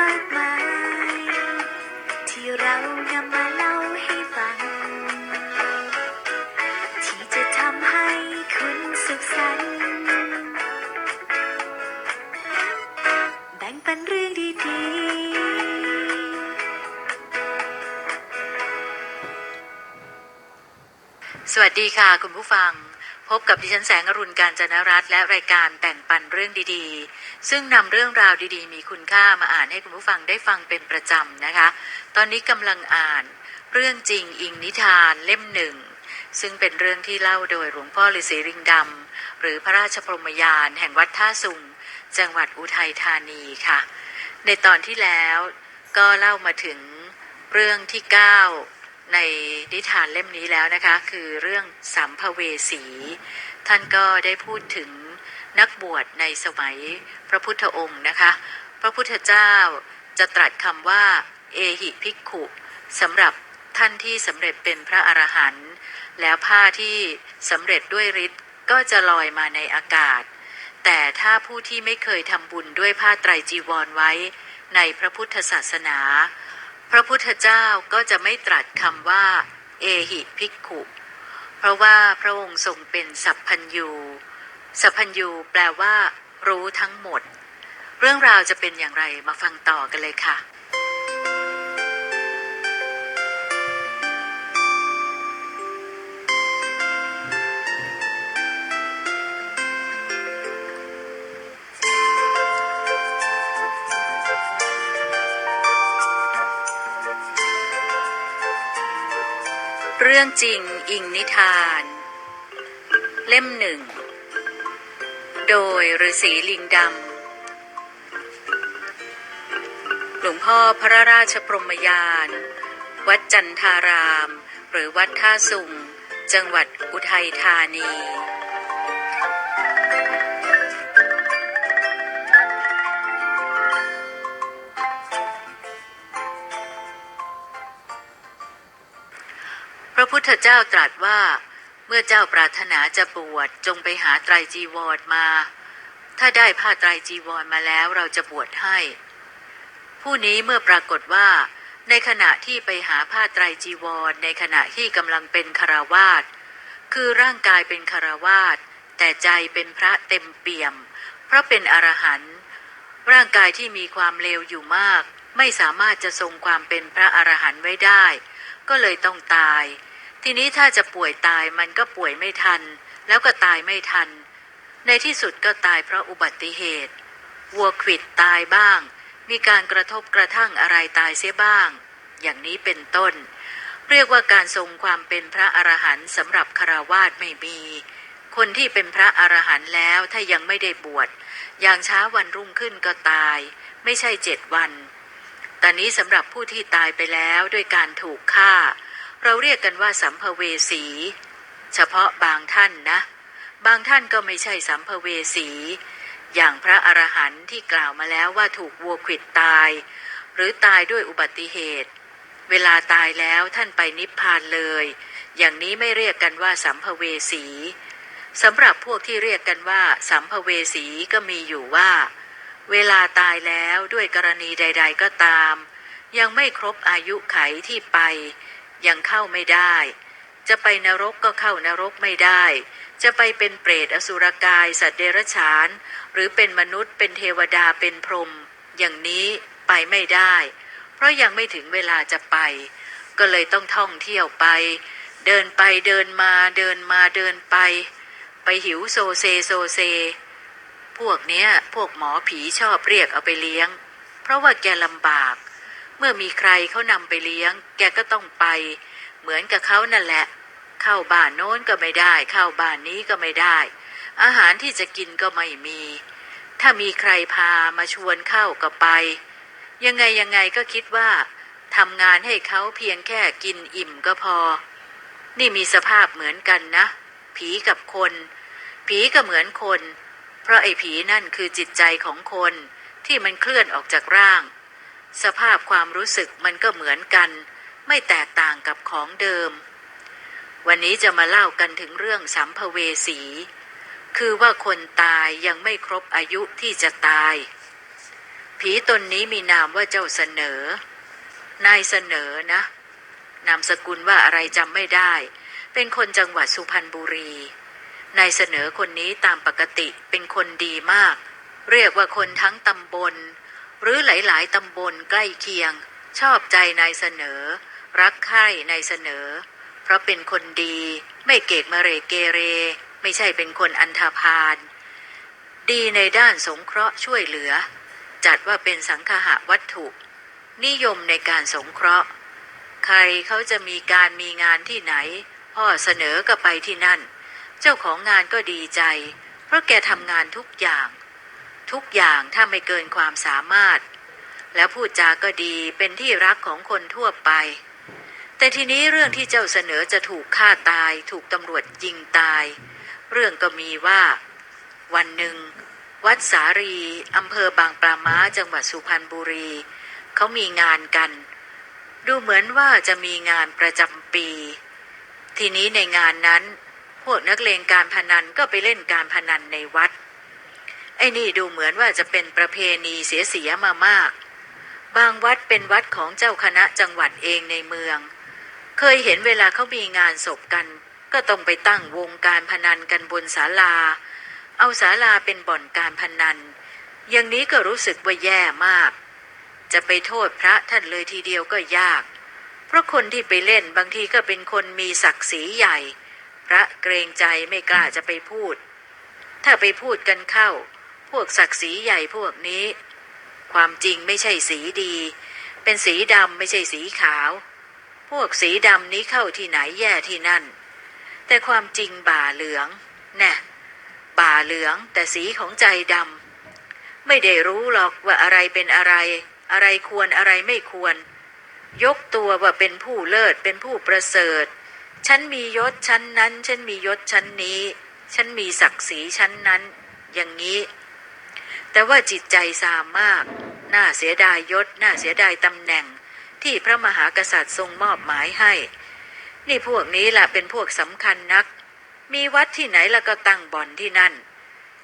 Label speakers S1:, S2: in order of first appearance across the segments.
S1: มากมาย ที่เรานำมาเล่าให้ฟัง ที่จะทำให้คุณสุขสันต์แบ่งปันเรื่องดีๆ
S2: สวัสดีค่ะคุณผู้ฟัง พบกับดิฉันแสงอรุณการจนรัตน์และรายการแบ่งปันเรื่องดีๆ ซึ่งนำเรื่องราวดีๆ มีคุณค่ามาอ่านให้คุณผู้ฟังได้ฟังเป็นประจำนะคะ ตอนนี้กำลังอ่านเรื่องจริงอิงนิทานเล่มหนึ่ง ซึ่งเป็นเรื่องที่เล่าโดยหลวงพ่อฤาษีริงดำหรือพระราชพรหมยานแห่งวัดท่าสุง จังหวัดอุทัยธานีค่ะ ในตอนที่แล้วก็เล่ามาถึงเรื่องที่ 9 ในนิทานเล่มนี้แล้วนะคะ คือเรื่องสัมภเวสี ท่านก็ได้พูดถึงนักบวชในสมัยพระพุทธองค์นะคะ พระพุทธเจ้าจะตรัสคำว่า เอหิภิกขุสำหรับท่านที่สำเร็จเป็นพระอรหันต์แล้วผ้าที่สำเร็จด้วยฤทธิ์ก็จะลอยมาในอากาศ แต่ถ้าผู้ที่ไม่เคยทำบุญด้วยผ้าไตรจีวรไว้ ในพระพุทธศาสนา พระพุทธเจ้าก็จะไม่ตรัสคำว่า เอหิภิกขุ เพราะว่าพระองค์ทรงเป็นสัพพัญยู สัพพัญยูแปลว่า รู้ทั้งหมด เรื่องราวจะเป็นอย่างไรมาฟังต่อกันเลยค่ะ เรื่องจริงอิงนิทาน เล่มหนึ่ง โดยฤาษีลิงดำ หลวงพ่อพระราชพรหมยาน วัดจันทาราม หรือวัดท่าสุง จังหวัดอุทัยธานี พระพุทธเจ้าตรัสว่า เมื่อเจ้าปรารถนาจะบวชจงไปหาไตรจีวรมา ถ้าได้ผ้าไตรจีวรมาแล้วเราจะบวชให้ ผู้นี้เมื่อปรากฏว่า ในขณะที่ไปหาผ้าไตรจีวร ในขณะที่กำลังเป็นคารวาสคือร่างกายเป็นคารวาสแต่ใจเป็นพระเต็มเปี่ยม เพราะเป็นอรหันต์ร่างกายที่มีความเลวอยู่มาก ไม่สามารถจะทรงความเป็นพระอรหันต์ไว้ได้ ก็เลยต้องตาย ทีนี้ถ้าจะป่วยตายมันก็ป่วยไม่ทัน แล้วก็ตายไม่ทัน ในที่สุดก็ตายเพราะอุบัติเหตุ วัวขิดตายบ้าง มีการกระทบกระทั่งอะไรตายเสียบ้าง อย่างนี้เป็นต้น เรียกว่าการทรงความเป็นพระอรหันต์สำหรับคารวาสไม่มี คนที่เป็นพระอรหันต์แล้วถ้ายังไม่ได้บวชอย่างช้าวันรุ่งขึ้นก็ตาย ไม่ใช่เจ็ดวัน ตอนนี้สำหรับผู้ที่ตายไปแล้วด้วยการถูกฆ่า เราเรียกกันว่าสัมภเวสี เฉพาะบางท่านนะ บางท่านก็ไม่ใช่สัมภเวสี อย่างพระอรหันต์ที่กล่าวมาแล้วว่าถูกวัวขิดตาย หรือตายด้วยอุบัติเหตุ เวลาตายแล้วท่านไปนิพพานเลย อย่างนี้ไม่เรียกกันว่าสัมภเวสีสำหรับพวกที่เรียกกันว่าสัมภเวสีก็มีอยู่ว่า เวลาตายแล้วด้วยกรณีใด ๆ ก็ตาม ยังไม่ครบอายุไขที่ไป ยังเข้าไม่ได้ จะไปนรกก็เข้านรกไม่ได้ จะไปเป็นเปรตอสุรกาย สัตว์เดรัจฉาน หรือเป็นมนุษย์เป็นเทวดาเป็นพรหมอย่างนี้ไปไม่ได้ เพราะยังไม่ถึงเวลาจะไป ก็เลยต้องท่องเที่ยวไป เดินไปเดินมาเดินมาเดินไป ไปหิวโซเซโซเซ พวกเนี้ย พวกหมอผีชอบเรียกเอาไปเลี้ยง เพราะว่าแกลำบาก เมื่อมีใครเขานำไปเลี้ยง แกก็ต้องไป เหมือนกับเขานั่นแหละ เข้าบ้านโน้นก็ไม่ได้ เข้าบ้านนี้ก็ไม่ได้ อาหารที่จะกินก็ไม่มี ถ้ามีใครพามาชวนเข้าก็ไป ยังไงยังไงก็คิดว่าทำงานให้เขาเพียงแค่กินอิ่มก็พอ นี่มีสภาพเหมือนกันนะ ผีกับคน ผีก็เหมือนคน เพราะไอ้ผีนั่นคือจิตใจของคนที่มันเคลื่อนออกจากร่าง สภาพความรู้สึกมันก็เหมือนกัน ไม่แตกต่างกับของเดิม วันนี้จะมาเล่ากันถึงเรื่องสัมภเวสี คือว่าคนตายยังไม่ครบอายุที่จะตาย ผีตนนี้มีนามว่าเจ้าเสนอ นายเสนอนะ นามสกุลว่าอะไรจำไม่ได้ เป็นคนจังหวัดสุพรรณบุรี นายเสนอคนนี้ตามปกติเป็นคนดีมาก เรียกว่าคนทั้งตำบล หรือหลาย ๆ ตำบลใกล้เคียง ชอบใจนายเสนอ รักใคร่นายเสนอ เพราะเป็นคนดีไม่เกกมะเรเกเร ไม่ใช่เป็นคนอันธพาลดีในด้านสงเคราะห์ช่วยเหลือ จัดว่าเป็นสังคหะวัตถุ นิยมในการสงเคราะห์ ใครเขาจะมีการมีงานที่ไหน พ่อเสนอก็ไปที่นั่น เจ้าของงานก็ดีใจ เพราะแกทำงานทุกอย่าง ทุกอย่างถ้าไม่เกินความสามารถ แล้วพูดจาก็ดีเป็นที่รักของคนทั่วไป แต่ทีนี้เรื่องที่เจ้าเสนอจะถูกฆ่าตาย ถูกตำรวจยิงตาย เรื่องก็มีว่า วันหนึ่ง วัดสารีอำเภอบางปลาม้าจังหวัดสุพรรณบุรีเขามีงานกัน ดูเหมือนว่าจะมีงานประจำปี ทีนี้ในงานนั้น พวกนักเลงการพนันก็ไปเล่นการพนันในวัด ไอ้นี่ดูเหมือนว่าจะเป็นประเพณีเสียเสียมามาก บางวัดเป็นวัดของเจ้าคณะจังหวัดเองในเมือง เคยเห็นเวลาเขามีงานศพกัน ก็ต้องไปตั้งวงการพนันกันบนศาลา เอาศาลาเป็นบ่อนการพนัน อย่างนี้ก็รู้สึกว่าแย่มาก จะไปโทษพระท่านเลยทีเดียวก็ยาก เพราะคนที่ไปเล่นบางทีก็เป็นคนมีศักดิ์ศรีใหญ่ พระเกรงใจไม่กล้าจะไปพูด ถ้าไปพูดกันเข้า พวกศักดิ์ศรีใหญ่พวกนี้ ความจริงไม่ใช่สีดี เป็นสีดำไม่ใช่สีขาว พวกสีดำนี้เข้าที่ไหนแย่ที่นั่น แต่ความจริงบ่าเหลืองน่บ่าเหลืองแต่สีของใจดำไม่ได้รู้หรอกว่าอะไรเป็นอะไร อะไรควรอะไรไม่ควร ยกตัวว่าเป็นผู้เลิศเป็นผู้ประเสริฐ ฉันมียศชั้นนั้น ฉันมียศชั้นนี้ ฉันมีศักดิ์ศรีชั้นนั้น อย่างนี้ แต่ว่าจิตใจสามาก น่าเสียดายยศ น่าเสียดายตำแหน่ง ที่พระมหากษัตริย์ทรงมอบหมายให้ นี่พวกนี้แหละเป็นพวกสำคัญนัก มีวัดที่ไหนแล้วก็ตั้งบ่อนที่นั่น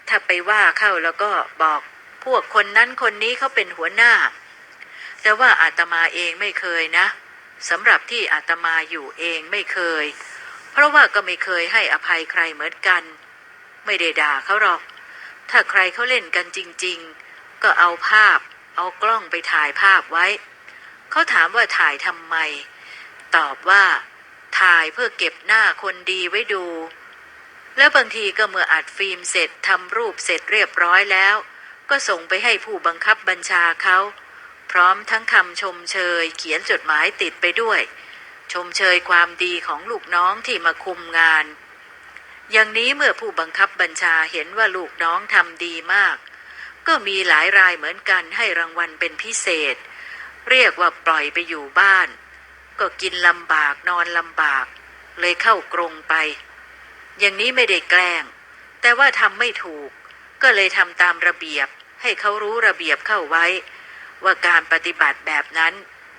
S2: ถ้าไปว่าเข้าแล้วก็บอกพวกคนนั้นคนนี้เขาเป็นหัวหน้า แต่ว่าอาตมาเองไม่เคยนะ สำหรับที่อาตมาอยู่เองไม่เคย เพราะว่าก็ไม่เคยให้อภัยใครเหมือนกัน ไม่ได้ด่าเขาหรอก ถ้าใครเขาเล่นกันจริง ๆ ก็เอาภาพ เอากล้องไปถ่ายภาพไว้ เขาถามว่าถ่ายทำไม ตอบว่า ถ่ายเพื่อเก็บหน้าคนดีไว้ดู แล้วบางทีก็เมื่ออัดฟิล์มเสร็จทำรูปเสร็จเรียบร้อยแล้ว ก็ส่งไปให้ผู้บังคับบัญชาเขา พร้อมทั้งคำชมเชย เขียนจดหมายติดไปด้วย ชมเชยความดีของลูกน้องที่มาคุมงาน อย่างนี้เมื่อผู้บังคับบัญชาเห็นว่าลูกน้องทำดีมาก ก็มีหลายรายเหมือนกันให้รางวัลเป็นพิเศษ เรียกว่าปล่อยไปอยู่บ้าน ก็กินลำบากนอนลำบาก เลยเข้ากรงไป อย่างนี้ไม่ได้แกล้ง แต่ว่าทำไม่ถูก ก็เลยทำตามระเบียบให้เขารู้ระเบียบเข้าไว้ ว่าการปฏิบัติแบบนั้น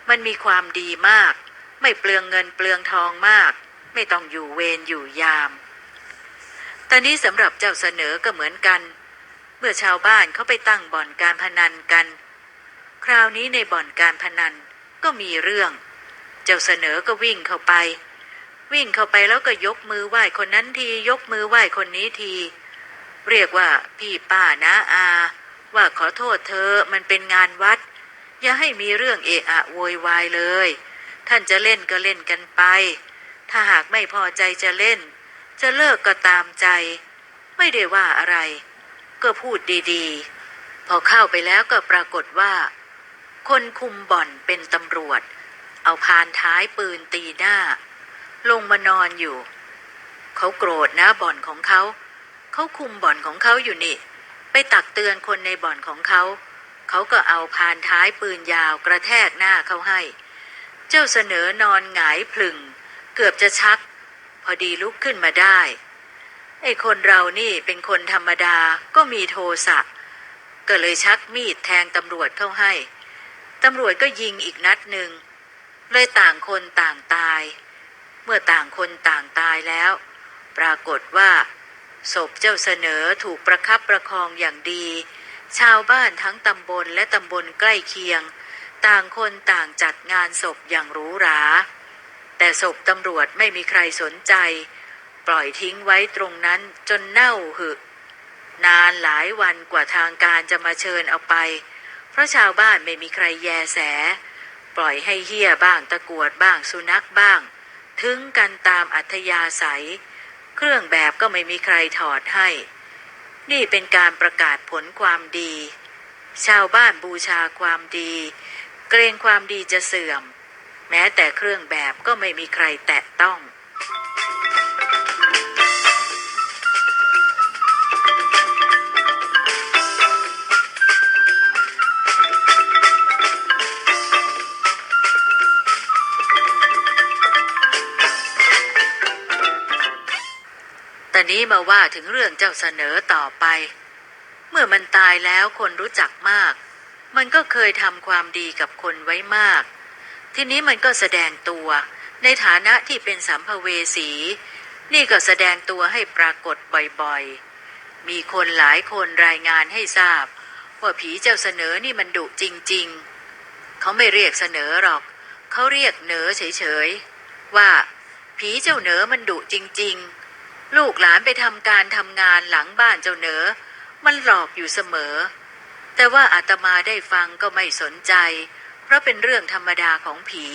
S2: มันมีความดีมาก ไม่เปลืองเงินเปลืองทองมาก ไม่ต้องอยู่เวรอยู่ยาม ตอนนี้สำหรับเจ้าเสนอก็เหมือนกัน เมื่อชาวบ้านเขาไปตั้งบ่อนการพนันกัน คราวนี้ในบ่อนการพนันก็มีเรื่อง เจ้าเสนอก็วิ่งเข้าไป วิ่งเข้าไปแล้วก็ยกมือไหว้คนนั้นที ยกมือไหว้คนนี้ที เรียกว่าพี่ป้านะอา ว่าขอโทษเธอมันเป็นงานวัด อย่าให้มีเรื่องเอะอะโวยวายเลย ท่านจะเล่นก็เล่นกันไป ถ้าหากไม่พอใจจะเล่น จะเลิกก็ตามใจ ไม่ได้ว่าอะไร ก็พูดดีๆ พอเข้าไปแล้วก็ปรากฏว่า คนคุมบ่อนเป็นตำรวจ เอาพานท้ายปืนตีหน้า ลงมานอนอยู่ เขาโกรธนะบ่อนของเขา เขาคุมบ่อนของเขาอยู่นี่ ไปตักเตือนคนในบ่อนของเขา เขาก็เอาพานท้ายปืนยาวกระแทกหน้าเขาให้ เจ้าเสนอนอนหงายพลึง เกือบจะชัก พอดีลุกขึ้นมาได้ ไอ้คนเรานี่เป็นคนธรรมดาก็มีโทสะ ก็เลยชักมีดแทงตำรวจเข้าให้ ตำรวจก็ยิงอีกนัดหนึ่ง เลยต่างคนต่างตาย เมื่อต่างคนต่างตายแล้ว ปรากฏว่าศพเจ้าเสนอถูกประคับประคองอย่างดี ชาวบ้านทั้งตำบลและตำบลใกล้เคียง ต่างคนต่างจัดงานศพอย่างหรูหรา แต่ศพตำรวจไม่มีใครสนใจ ปล่อยทิ้งไว้ตรงนั้นจนเน่าหึ นานหลายวันกว่าทางการจะมาเชิญเอาไป เพราะชาวบ้านไม่มีใครแยแส ปล่อยให้เฮี้ยบ้างตะกวดบ้างสุนัขบ้าง ถึงกันตามอัธยาศัย เครื่องแบบก็ไม่มีใครถอดให้ นี่เป็นการประกาศผลความดี ชาวบ้านบูชาความดี เกรงความดีจะเสื่อม แม้แต่เครื่องแบบก็ไม่มีใครแตะต้อง นี้มาว่าถึงเรื่องเจ้าเสนอต่อไป เมื่อมันตายแล้วคนรู้จักมาก มันก็เคยทำความดีกับคนไว้มาก ทีนี้มันก็แสดงตัวในฐานะที่เป็นสัมภเวสี นี่ก็แสดงตัวให้ปรากฏบ่อยๆ มีคนหลายคนรายงานให้ทราบ ว่าผีเจ้าเสนอนี่มันดุจริง ๆ เขาไม่เรียกเสนอหรอก เขาเรียกเหนอเฉยๆ ว่า ผีเจ้าเหนอมันดุจริง ๆ ลูกหลานไปทำการทำงานหลังบ้านเจ้าเหนอ มันหลอกอยู่เสมอ แต่ว่าอาตมาได้ฟังก็ไม่สนใจ เพราะเป็นเรื่องธรรมดาของผี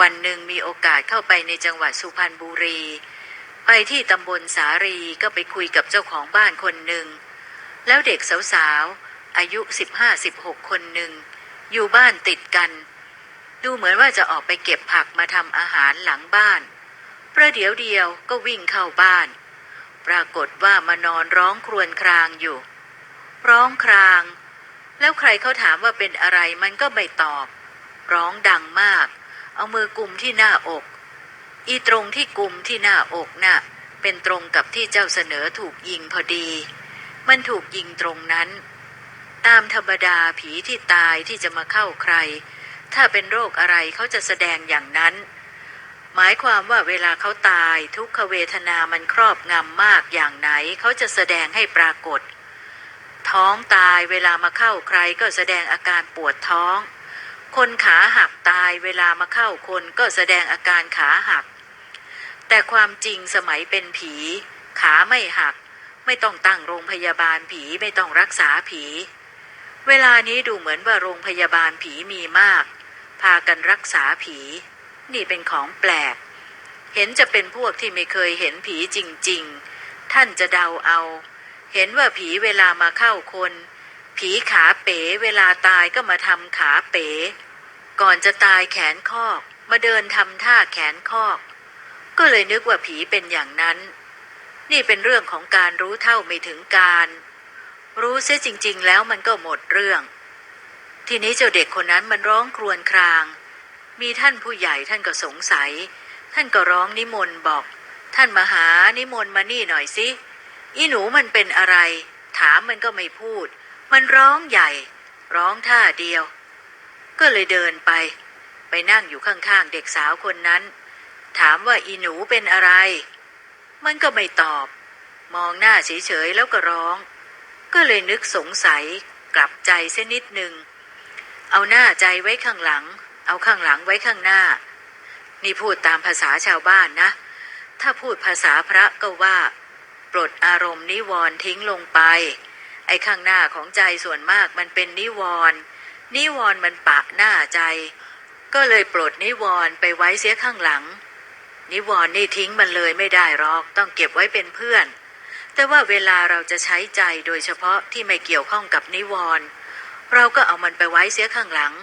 S2: วันหนึ่งมีโอกาสเข้าไปในจังหวัดสุพรรณบุรี ไปที่ตำบลสารีก็ไปคุยกับเจ้าของบ้านคนหนึ่ง แล้วเด็กสาวๆ อายุสิบห้าสิบหกคนหนึ่ง อยู่บ้านติดกัน ดูเหมือนว่าจะออกไปเก็บผักมาทำอาหารหลังบ้าน ประเดี๋ยวเดียวก็วิ่งเข้าบ้าน ปรากฏว่ามานอนร้องครวญครางอยู่ ร้องคราง แล้วใครเขาถามว่าเป็นอะไรมันก็ไม่ตอบ ร้องดังมาก เอามือกุมที่หน้าอก อีตรงที่กุมที่หน้าอกน่ะ เป็นตรงกับที่เจ้าเสนอถูกยิงพอดี มันถูกยิงตรงนั้น ตามธรรมดาผีที่ตายที่จะมาเข้าใคร ถ้าเป็นโรคอะไรเขาจะแสดงอย่างนั้น หมายความว่าเวลาเขาตายทุกขเวทนามันครอบงำมากอย่างไหนเขาจะแสดงให้ปรากฏ ท้องตายเวลามาเข้าใครก็แสดงอาการปวดท้อง คนขาหักตายเวลามาเข้าคนก็แสดงอาการขาหัก แต่ความจริงสมัยเป็นผี ขาไม่หัก ไม่ต้องตั้งโรงพยาบาลผีไม่ต้องรักษาผี เวลานี้ดูเหมือนว่าโรงพยาบาลผีมีมาก พากันรักษาผี นี่เป็นของแปลก เห็นจะเป็นพวกที่ไม่เคยเห็นผีจริง ๆ ท่านจะเดาเอา เห็นว่าผีเวลามาเข้าคน ผีขาเป๋เวลาตายก็มาทำขาเป๋ ก่อนจะตายแขนคอกมาเดินทำท่าแขนคอก ก็เลยนึกว่าผีเป็นอย่างนั้น นี่เป็นเรื่องของการรู้เท่าไม่ถึงการ รู้เสียจริง ๆ แล้วมันก็หมดเรื่อง ทีนี้เจ้าเด็กคนนั้นมันร้องครวญคราง มีท่านผู้ใหญ่ท่านก็สงสัย ท่านก็ร้องนิมนต์บอก ท่านมาหานิมนต์มานี่หน่อยสิอีหนูมันเป็นอะไร ถามมันก็ไม่พูด มันร้องใหญ่ ร้องท่าเดียว ก็เลยเดินไป ไปนั่งอยู่ข้างๆเด็กสาวคนนั้น ถามว่าอีหนูเป็นอะไร มันก็ไม่ตอบ มองหน้าเฉยๆแล้วก็ร้อง ก็เลยนึกสงสัยกลับใจเส้นนิดหนึ่งเอาหน้าใจไว้ข้างหลัง เอาข้างหลังไว้ข้างหน้า นี่พูดตามภาษาชาวบ้านนะ ถ้าพูดภาษาพระก็ว่า ปลดอารมณ์นิวรณ์ทิ้งลงไป ไอ้ข้างหน้าของใจส่วนมากมันเป็นนิวรณ์นิวรณ์มันปะหน้าใจ ก็เลยปลดนิวรณ์ไปไว้เสียข้างหลัง นิวรณ์นี่ทิ้งมันเลยไม่ได้หรอก ต้องเก็บไว้เป็นเพื่อน แต่ว่าเวลาเราจะใช้ใจโดยเฉพาะที่ไม่เกี่ยวข้องกับนิวรณ์เราก็เอามันไปไว้เสียข้างหลัง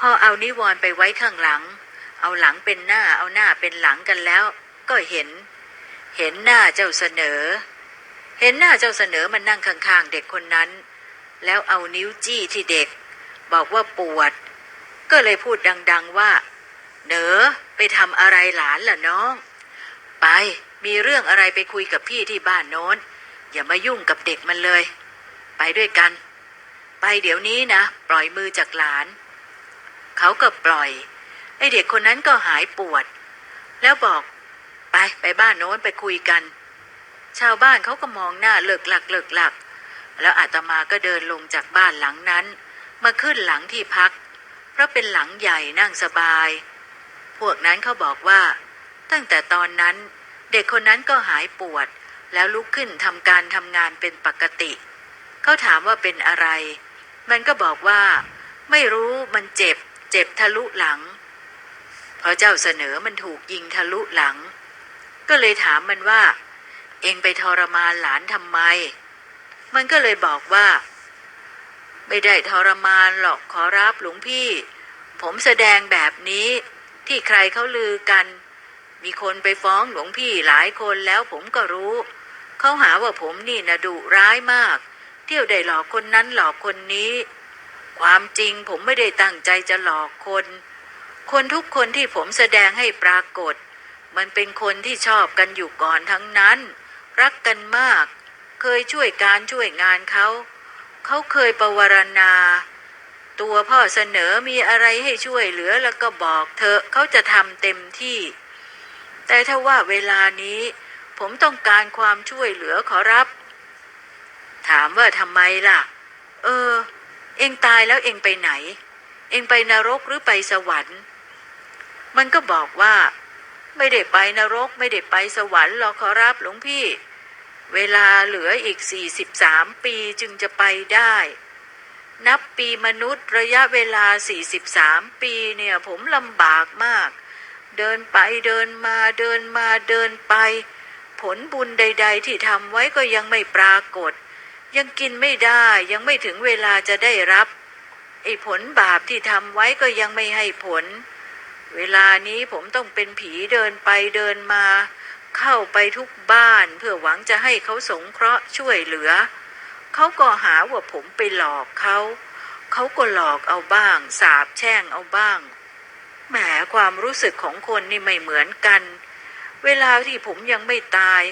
S2: พอเอานิวรณ์ไปไว้ข้างหลัง เอาหลังเป็นหน้าเอาหน้าเป็นหลังกันแล้ว ก็เห็น เห็นหน้าเจ้าเสนอ เห็นหน้าเจ้าเสนอมันนั่งข้างๆเด็กคนนั้น แล้วเอานิ้วจี้ที่เด็ก บอกว่าปวด ก็เลยพูดดัง ๆว่าเหนอไปทำอะไรหลานล่ะน้อง ไปมีเรื่องอะไรไปคุยกับพี่ที่บ้านโน้น อย่ามายุ่งกับเด็กมันเลย ไปด้วยกัน ไปเดี๋ยวนี้นะ ปล่อยมือจากหลาน เขาก็ปล่อย ไอเด็กคนนั้นก็หายปวด แล้วบอก ไปไปบ้านโน้นไปคุยกัน ชาวบ้านเขาก็มองหน้าเลิกหลักเลิกหลัก แล้วอาตมาก็เดินลงจากบ้านหลังนั้น มาขึ้นหลังที่พัก เพราะเป็นหลังใหญ่นั่งสบาย พวกนั้นเขาบอกว่า ตั้งแต่ตอนนั้น เด็กคนนั้นก็หายปวด แล้วลุกขึ้นทำการทำงานเป็นปกติ เขาถามว่าเป็นอะไร มันก็บอกว่า ไม่รู้มันเจ็บ เจ็บทะลุหลังเพราะเจ้าเสนอมันถูกยิงทะลุหลัง ก็เลยถามมันว่า เองไปทรมานหลานทำไม มันก็เลยบอกว่า ไม่ได้ทรมานหรอกขอรับหลวงพี่ ผมแสดงแบบนี้ที่ใครเขาลือกัน มีคนไปฟ้องหลวงพี่หลายคนแล้วผมก็รู้ เขาหาว่าผมนี่นะดุร้ายมาก เที่ยวได้หลอกคนนั้นหลอกคนนี้ ความจริงผมไม่ได้ตั้งใจจะหลอกคน คนทุกคนที่ผมแสดงให้ปรากฏ มันเป็นคนที่ชอบกันอยู่ก่อนทั้งนั้น รักกันมาก เคยช่วยการช่วยงานเขา เขาเคยประวรณา ตัวพ่อเสนอมีอะไรให้ช่วยเหลือแล้วก็บอกเธอเขาจะทำเต็มที่ แต่ถ้าว่าเวลานี้ ผมต้องการความช่วยเหลือขอรับ ถามว่าทำไมล่ะ เออ เองตายแล้วเองไปไหน เองไปนรกหรือไปสวรรค์ มันก็บอกว่า ไม่ได้ไปนรกไม่ได้ไปสวรรค์หรอกขอรับหลวงพี่ เวลาเหลืออีก43ปีจึงจะไปได้ นับปีมนุษย์ระยะเวลา43ปีเนี่ยผมลำบากมาก เดินไปเดินมาเดินมาเดินไป ผลบุญใด ๆ ที่ทำไว้ก็ยังไม่ปรากฏ ยังกินไม่ได้ยังไม่ถึงเวลาจะได้รับ ไอ้ผลบาปที่ทำไว้ก็ยังไม่ให้ผล เวลานี้ผมต้องเป็นผีเดินไปเดินมา เข้าไปทุกบ้านเพื่อหวังจะให้เขาสงเคราะห์ช่วยเหลือ เขาก็หาว่าผมไปหลอกเขา เขาก็หลอกเอาบ้าง สาบแช่งเอาบ้างแหมความรู้สึกของคนนี่ไม่เหมือนกัน เวลาที่ผมยังไม่ตาย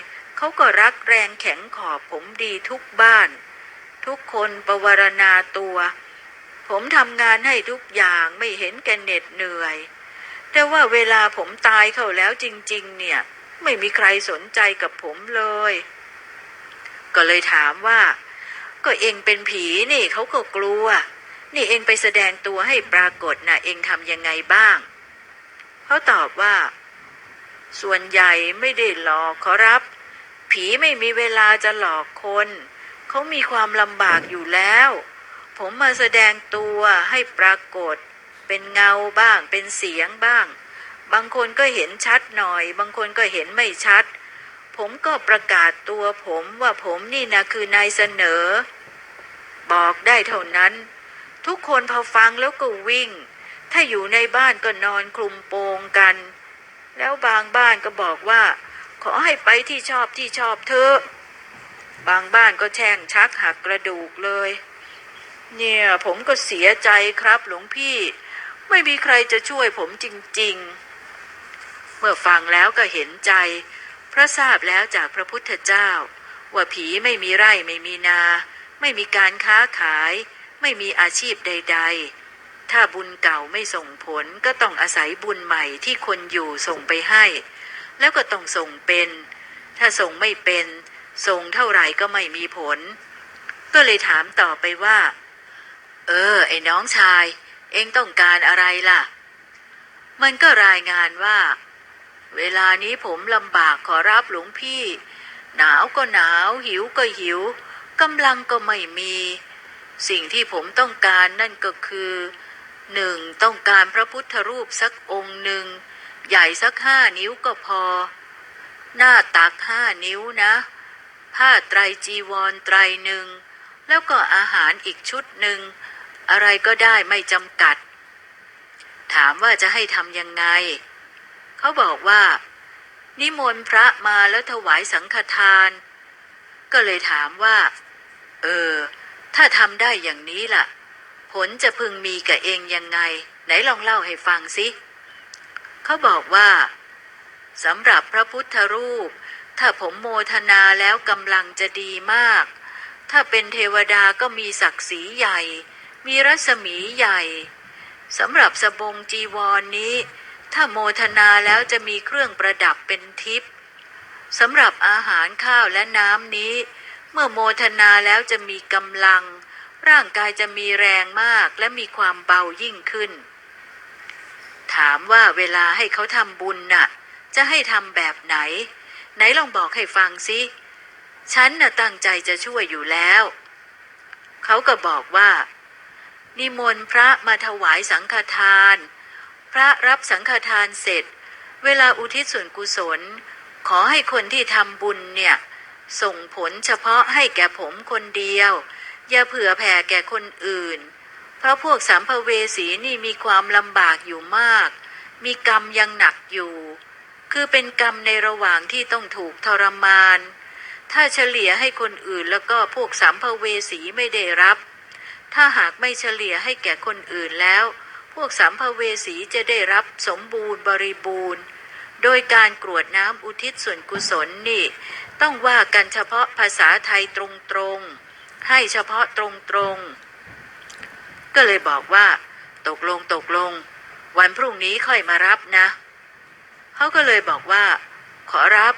S2: เขาก็รักแรงแข็งขอบผมดีทุกบ้าน ทุกคนประวรณาตัว ผมทำงานให้ทุกอย่างไม่เห็นแกเหน็ดเหนื่อย แต่ว่าเวลาผมตายเข้าแล้วจริง ๆ เนี่ย ไม่มีใครสนใจกับผมเลย ก็เลยถามว่า ก็เองเป็นผีนี่เขาก็กลัว นี่เองไปแสดงตัวให้ปรากฏนะเองทำยังไงบ้างเขาตอบว่า ส่วนใหญ่ไม่ได้หลอกขอรับ ผีไม่มีเวลาจะหลอกคน เขามีความลำบากอยู่แล้ว ผมมาแสดงตัวให้ปรากฏ เป็นเงาบ้าง เป็นเสียงบ้าง บางคนก็เห็นชัดหน่อย บางคนก็เห็นไม่ชัด ผมก็ประกาศตัวผมว่าผมนี่นะคือนายเสนอ บอกได้เท่านั้น ทุกคนพอฟังแล้วก็วิ่ง ถ้าอยู่ในบ้านก็นอนคลุมโปงกัน แล้วบางบ้านก็บอกว่า ขอให้ไปที่ชอบที่ชอบเธอะบางบ้านก็แช่งชักหักกระดูกเลย เนี่ยผมก็เสียใจครับหลวงพี่ ไม่มีใครจะช่วยผมจริง ๆ เมื่อฟังแล้วก็เห็นใจเพราะทราบแล้วจากพระพุทธเจ้า ว่าผีไม่มีไร่ไม่มีนา ไม่มีการค้าขาย ไม่มีอาชีพใด ๆถ้าบุญเก่าไม่ส่งผลก็ต้องอาศัยบุญใหม่ที่คนอยู่ส่งไปให้ แล้วก็ต้องส่งเป็น ถ้าส่งไม่เป็นส่งเท่าไหร่ก็ไม่มีผล ก็เลยถามต่อไปว่า เออ ไอ้น้องชาย เองต้องการอะไรล่ะ มันก็รายงานว่า เวลานี้ผมลำบากขอรับหลวงพี่ หนาวก็หนาว หิวก็หิวกำลังก็ไม่มี สิ่งที่ผมต้องการนั่นก็คือหนึ่งต้องการพระพุทธรูปสักองค์หนึ่ง ใหญ่สักห้านิ้วก็พอ หน้าตักห้านิ้วนะ ผ้าไตรจีวรไตรหนึ่ง แล้วก็อาหารอีกชุดหนึ่ง อะไรก็ได้ไม่จำกัด ถามว่าจะให้ทำยังไง เขาบอกว่า นิมนต์พระมาแล้วถวายสังฆทาน ก็เลยถามว่า เออ ถ้าทำได้อย่างนี้ล่ะ ผลจะพึงมีกับเองยังไง ไหนลองเล่าให้ฟังสิ เขาบอกว่าสำหรับพระพุทธรูป ถ้าผมโมทนาแล้วกำลังจะดีมาก ถ้าเป็นเทวดาก็มีศักดิ์ศรีใหญ่ มีรัศมีใหญ่สำหรับสบงจีวรนนี้ ถ้าโมทนาแล้วจะมีเครื่องประดับเป็นทิพย์สำหรับอาหารข้าวและน้ำนี้ เมื่อโมทนาแล้วจะมีกำลัง ร่างกายจะมีแรงมากและมีความเบายิ่งขึ้น ถามว่าเวลาให้เขาทำบุญน่ะ จะให้ทำแบบไหน ไหนลองบอกให้ฟังสิ ฉันน่ะตั้งใจจะช่วยอยู่แล้ว เขาก็บอกว่า นิมนต์พระมาถวายสังฆทาน พระรับสังฆทานเสร็จ เวลาอุทิศส่วนกุศล ขอให้คนที่ทำบุญเนี่ย ส่งผลเฉพาะให้แก่ผมคนเดียว อย่าเผื่อแผ่แก่คนอื่น ราะพวกสัมภเวสีนี่มีความลำบากอยู่มาก มีกรรมยังหนักอยู่ คือเป็นกรรมในระหว่างที่ต้องถูกทรมาน ถ้าเฉลี่ยให้คนอื่นแล้วก็พวกสัมภเวสีไม่ได้รับ ถ้าหากไม่เฉลี่ยให้แก่คนอื่นแล้ว พวกสัมภเวสีจะได้รับสมบูรณ์บริบูรณ์ โดยการกรวดน้ำอุทิศส่วนกุศลนี่ ต้องว่ากันเฉพาะภาษาไทยตรงๆ ให้เฉพาะตรงๆ ก็เลยบอกว่า ตกลงตกลง วันพรุ่งนี้ค่อยมารับนะ เขาก็เลยบอกว่า ขอรับ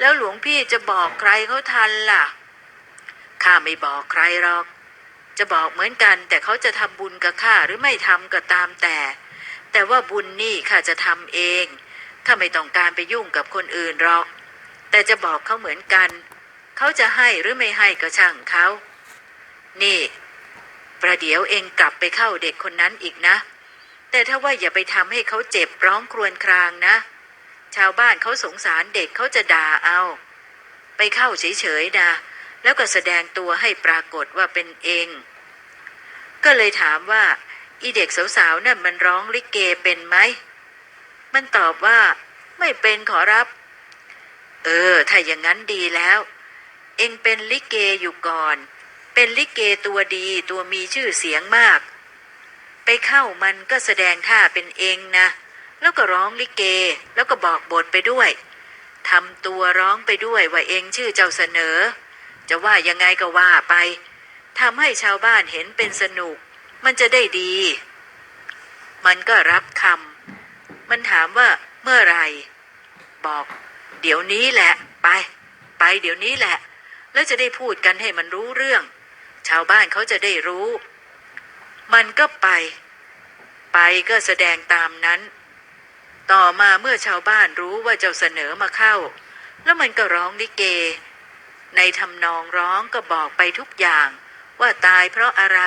S2: แล้วหลวงพี่จะบอกใครเขาทันล่ะ ข้าไม่บอกใครหรอก จะบอกเหมือนกัน แต่เขาจะทำบุญกับข้าหรือไม่ทำก็ตามแต่ แต่ว่าบุญนี่ข้าจะทำเอง ข้าไม่ต้องการไปยุ่งกับคนอื่นหรอก แต่จะบอกเขาเหมือนกัน เขาจะให้หรือไม่ให้ก็ช่างเขา นี่ ประเดี๋ยวเองกลับไปเข้าเด็กคนนั้นอีกนะ แต่ถ้าว่าอย่าไปทำให้เขาเจ็บร้องครวญครางนะ ชาวบ้านเขาสงสารเด็กเขาจะด่าเอา ไปเข้าเฉยๆนะแล้วก็แสดงตัวให้ปรากฏว่าเป็นเอง ก็เลยถามว่า อีเด็กสาวๆนั่นมันร้องลิเกเป็นไหม มันตอบว่า ไม่เป็นขอรับ เออ ถ้าอย่างนั้นดีแล้ว เองเป็นลิเกอยู่ก่อน เป็นลิเกตัวดีตัวมีชื่อเสียงมาก ไปเข้ามันก็แสดงท่าเป็นเองนะ แล้วก็ร้องลิเกแล้วก็บอกบทไปด้วยทำตัวร้องไปด้วยว่าเองชื่อเจ้าเสนอ จะว่ายังไงก็ว่าไปทำให้ชาวบ้านเห็นเป็นสนุก มันจะได้ดี มันก็รับคำมันถามว่าเมื่อไรบอก เดี๋ยวนี้แหละ ไป ไปเดี๋ยวนี้แหละ แล้วจะได้พูดกันให้มันรู้เรื่อง ชาวบ้านเขาจะได้รู้ มันก็ไป ไปก็แสดงตามนั้น ต่อมาเมื่อชาวบ้านรู้ว่าเจ้าเสนอมาเข้า แล้วมันก็ร้องลิเก ในทำนองร้องก็บอกไปทุกอย่าง ว่าตายเพราะอะไร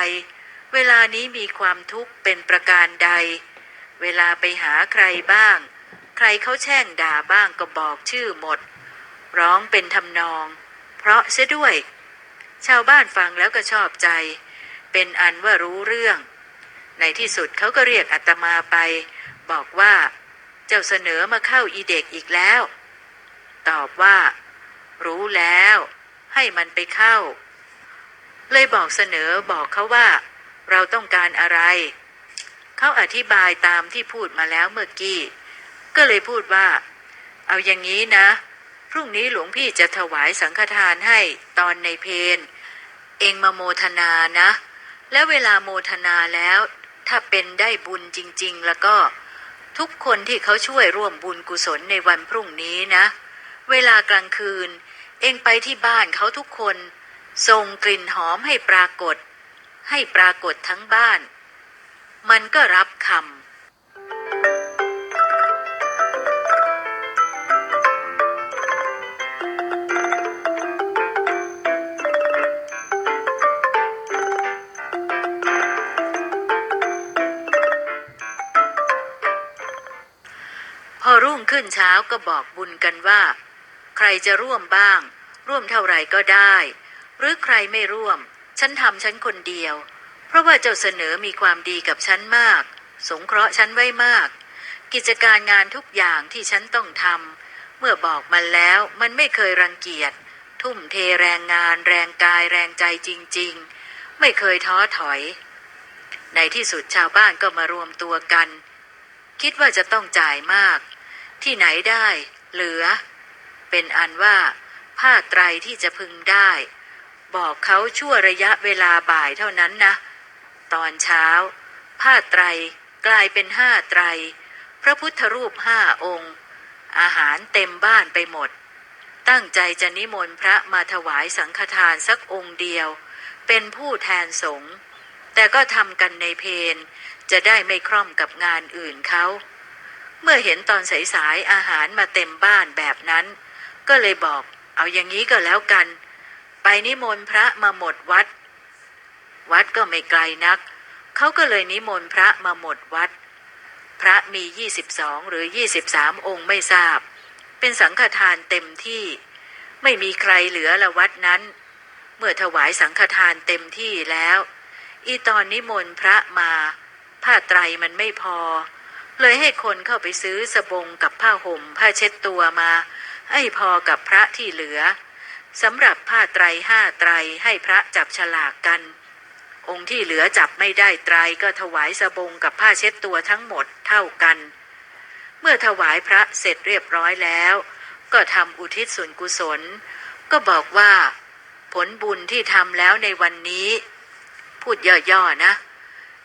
S2: เวลานี้มีความทุกข์เป็นประการใด เวลาไปหาใครบ้าง ใครเขาแช่งด่าบ้างก็บอกชื่อหมด ร้องเป็นทำนอง เพราะเสียด้วย ชาวบ้านฟังแล้วก็ชอบใจ เป็นอันว่ารู้เรื่อง ในที่สุดเขาก็เรียกอาตมาไป บอกว่า เจ้าเสนอมาเข้าอีเด็กอีกแล้ว ตอบว่า รู้แล้ว ให้มันไปเข้า เลยบอกเสนอบอกเขาว่า เราต้องการอะไร เขาอธิบายตามที่พูดมาแล้วเมื่อกี้ ก็เลยพูดว่า เอาอย่างนี้นะ พรุ่งนี้หลวงพี่จะถวายสังฆทานให้ตอนในเพนเองมาโมทนานะ แล้วเวลาโมทนาแล้ว ถ้าเป็นได้บุญจริง ๆ แล้วก็ทุกคนที่เขาช่วยร่วมบุญกุศลในวันพรุ่งนี้นะ เวลากลางคืน เองไปที่บ้านเขาทุกคนส่งกลิ่นหอมให้ปรากฏ ให้ปรากฏทั้งบ้าน มันก็รับคำ ขึ้นเช้าก็บอกบุญกันว่า ใครจะร่วมบ้าง ร่วมเท่าไหร่ก็ได้ หรือใครไม่ร่วม ฉันทำฉันคนเดียว เพราะว่าเจ้าเสนอมีความดีกับฉันมาก สงเคราะห์ฉันไว้มาก กิจการงานทุกอย่างที่ฉันต้องทำเมื่อบอกมันแล้วมันไม่เคยรังเกียจ ทุ่มเทแรงงาน แรงกายแรงใจจริง ๆ ไม่เคยท้อถอย ในที่สุดชาวบ้านก็มารวมตัวกัน คิดว่าจะต้องจ่ายมาก ที่ไหนได้ เหลือ เป็นอันว่า ผ้าไตรที่จะพึงได้ บอกเขาชั่วระยะเวลาบ่ายเท่านั้นนะ ตอนเช้า ผ้าไตรกลายเป็นห้าไตร พระพุทธรูปห้าองค์ อาหารเต็มบ้านไปหมด ตั้งใจจะนิมนต์พระมาถวายสังฆทานสักองค์เดียว เป็นผู้แทนสงฆ์แต่ก็ทำกันในเพนจะได้ไม่คร่อมกับงานอื่นเขา เมื่อเห็นตอนสายๆอาหารมาเต็มบ้านแบบนั้น ก็เลยบอกเอาอย่างนี้ก็แล้วกัน ไปนิมนต์พระมาหมดวัด วัดก็ไม่ไกลนัก เขาก็เลยนิมนต์พระมาหมดวัด พระมี 22 หรือ 23 องค์ไม่ทราบ เป็นสังฆทานเต็มที่ ไม่มีใครเหลือละวัดนั้น เมื่อถวายสังฆทานเต็มที่แล้ว อีตอนนิมนต์พระมา ผ้าไตรมันไม่พอ เลยให้คนเข้าไปซื้อสบงกับผ้าห่มผ้าเช็ดตัวมา ให้พอกับพระที่เหลือสำหรับผ้าไตรห้าไตรให้พระจับฉลากกัน องค์ที่เหลือจับไม่ได้ไตรก็ถวายสบงกับผ้าเช็ดตัวทั้งหมดเท่ากัน เมื่อถวายพระเสร็จเรียบร้อยแล้ว ก็ทำอุทิศส่วนกุศล ก็บอกว่า ผลบุญที่ทำแล้วในวันนี้ พูดย่อๆนะ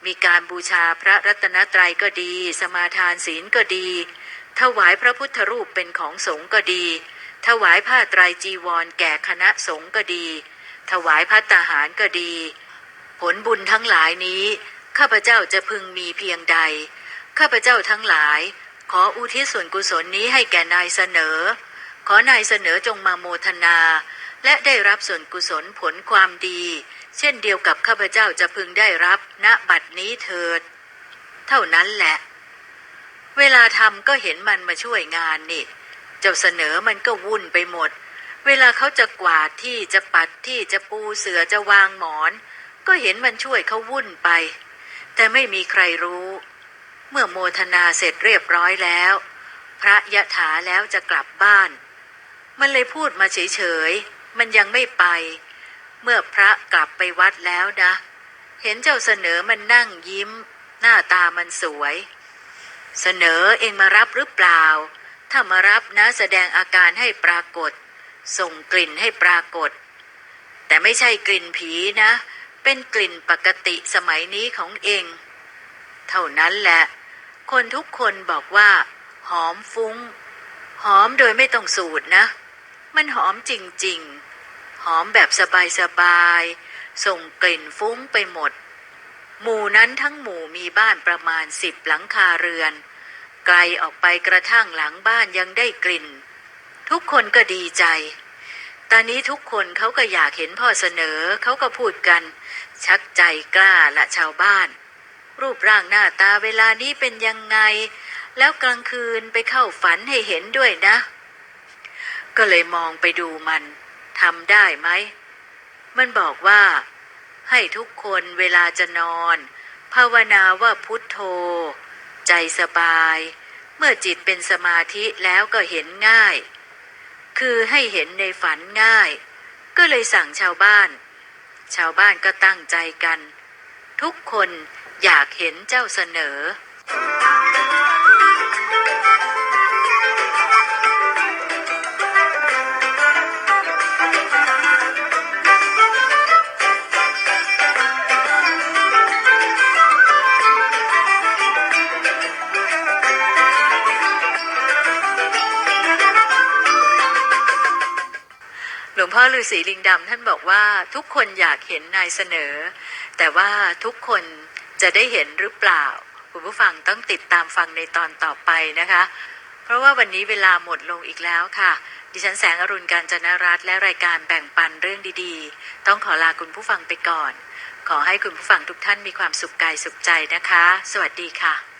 S2: มีการบูชาพระรัตนตรัยก็ดี สมาทานศีลก็ดี ถวายพระพุทธรูปเป็นของสงฆ์ก็ดี ถวายผ้าไตรจีวรแก่คณะสงฆ์ก็ดี ถวายพัตตาหารก็ดี ผลบุญทั้งหลายนี้ ข้าพเจ้าจะพึงมีเพียงใด ข้าพเจ้าทั้งหลาย ขออุทิศส่วนกุศลนี้ให้แก่นายเสนอ ขอนายเสนอจงมาโมทนา และได้รับส่วนกุศลผลความดี เช่นเดียวกับข้าพเจ้าจะพึงได้รับณบัดนี้เถิด เท่านั้นแหละ เวลาทำก็เห็นมันมาช่วยงานนี่ เจ้าเสนอมันก็วุ่นไปหมด เวลาเขาจะกวาดที่จะปัดที่จะปูเสือจะวางหมอน ก็เห็นมันช่วยเขาวุ่นไป แต่ไม่มีใครรู้ เมื่อโมทนาเสร็จเรียบร้อยแล้ว พระยะถาแล้วจะกลับบ้าน มันเลยพูดมาเฉยๆมันยังไม่ไป เมื่อพระกลับไปวัดแล้วนะ เห็นเจ้าเสนอมันนั่งยิ้ม หน้าตามันสวย เสนอเองมารับหรือเปล่า ถ้ามารับนะแสดงอาการให้ปรากฏ ส่งกลิ่นให้ปรากฏ แต่ไม่ใช่กลิ่นผีนะ เป็นกลิ่นปกติสมัยนี้ของเอง เท่านั้นแหละ คนทุกคนบอกว่า หอมฟุง้ง หอมโดยไม่ต้องสูตรนะ มันหอมจริง ๆ หอมแบบสบายๆ ส่งกลิ่นฟุ้งไปหมด หมู่นั้นทั้งหมู่มีบ้านประมาณสิบหลังคาเรือน ไกลออกไปกระทั่งหลังบ้านยังได้กลิ่น ทุกคนก็ดีใจ ตอนนี้ทุกคนเขาก็อยากเห็นพ่อเสนอเขาก็พูดกัน ชักใจกล้าละชาวบ้าน รูปร่างหน้าตาเวลานี้เป็นยังไง แล้วกลางคืนไปเข้าฝันให้เห็นด้วยนะ ก็เลยมองไปดูมัน ทำได้ไหม มันบอกว่า ให้ทุกคนเวลาจะนอน ภาวนาว่าพุทโธ ใจสบาย เมื่อจิตเป็นสมาธิแล้วก็เห็นง่าย คือให้เห็นในฝันง่าย ก็เลยสั่งชาวบ้าน ชาวบ้านก็ตั้งใจกัน ทุกคนอยากเห็นเจ้าเสนอ งพ่อฤาษีลิงดำท่านบอกว่าทุกคนอยากเห็นนายเสนอ แต่ว่าทุกคนจะได้เห็นหรือเปล่า คุณผู้ฟังต้องติดตามฟังในตอนต่อไปนะคะ เพราะว่าวันนี้เวลาหมดลงอีกแล้วค่ะ ดิฉันแสงอรุณการจนรัตและรายการแบ่งปันเรื่องดีๆ ต้องขอลาคุณผู้ฟังไปก่อน ขอให้คุณผู้ฟังทุกท่านมีความสุขกายสุขใจนะคะ สวัสดีค่ะ